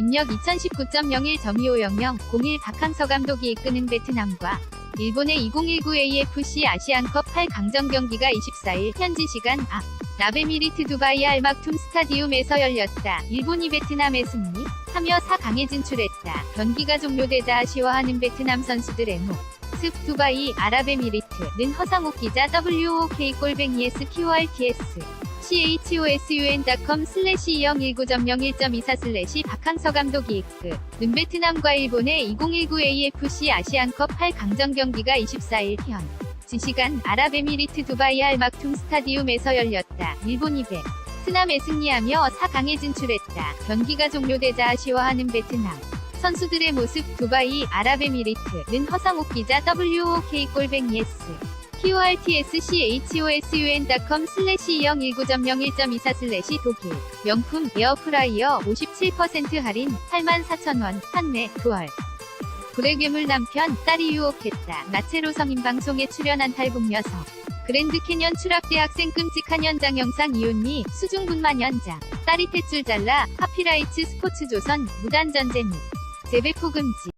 입력 2019.01.2500 01 박항서 감독이 이끄는 베트남과 일본의 2019 AFC 아시안컵 8강전 경기가 24일 현지 시간 아 라베미리트 두바이 알막툼 스타디움에서 열렸다. 일본이 베트남의 승리 하며 4강에 진출했다. 경기가 종료되자 아쉬워하는 베트남 선수들의 목. 습 두바이 아랍에미리트는 허상욱 기자 WOK 골뱅이 SQRTS CHOSUN.com 슬래시 2019.01.24 슬래시 박항서 감독이 이끄 는 베트남과 일본의 2019 AFC 아시안컵 8강전 경기가 24일 현 지시간 아랍에미리트 두바이 알막툼 스타디움에서 열렸다. 일본이 베 트남에 승리하며 4강에 진출했다. 경기가 종료되자 아쉬워하는 베트남 선수들의 모습 두바이 아랍에미리트는 허상욱 기자 WOK 골뱅이 S QRTSCHOSUN.com 슬래시 2019.01.24 슬래시 독일 명품 에어프라이어 57% 할인 84,000원 판매 9월 불의 괴물 남편 딸이 유혹했다. 나체로 성인 방송에 출연한 탈북 여성 그랜드 캐년 추락대학생 끔찍한 현장 영상 이웃니 수중분만 현장 딸이 탯줄 잘라 하피라이츠 스포츠조선 무단전재 및 재배포 금지